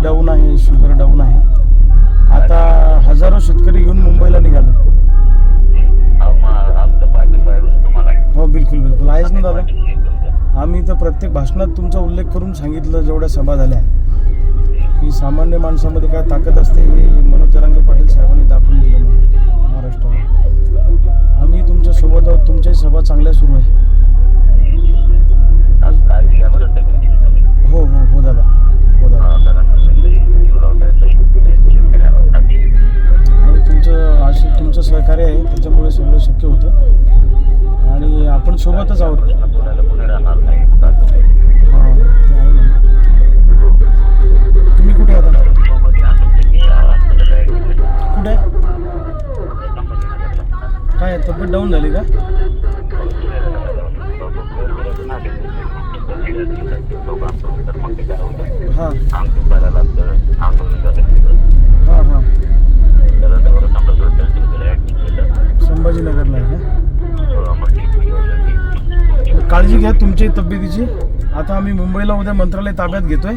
Sugar down आहे. आता हजारो शेतकरी घेऊन मुंबईला निघालो. आहे हो बिलकुल बिलकुल. आहेच ना दादा? आहे. आम्ही तर प्रत्येक भाषणात तुमचा उल्लेख करून सांगितलं जेवढ्या सभा झाल्या. की सामान्य माणसामध्ये काय ताकद असते हे मनोज जरांगे पाटील साहेबांनी दाखवून दिलं महाराष्ट्राला. आम्ही तुमच्यासोबत आहोत तुमच्याही सभा चांगल्या सुरू आहे. तुमचं सहकार्य आहे त्याच्यामुळे सगळं शक्य होतं. आणि आपण सोबतच आहोत. राहणार नाही तुम्ही कुठे आता? कुठे? काय तब्येत डाऊन झाली का? हां. संभाजीनगरला आहे. का काळजी घ्या तुमची तब्येतीची. आता आम्ही मुंबईला उद्या मंत्रालय ताब्यात घेतोय.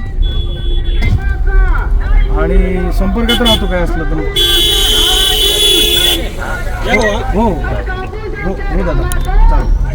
आणि संपर्कात राहतो काय असलं तर हो हो हो हो दादा. चालेल.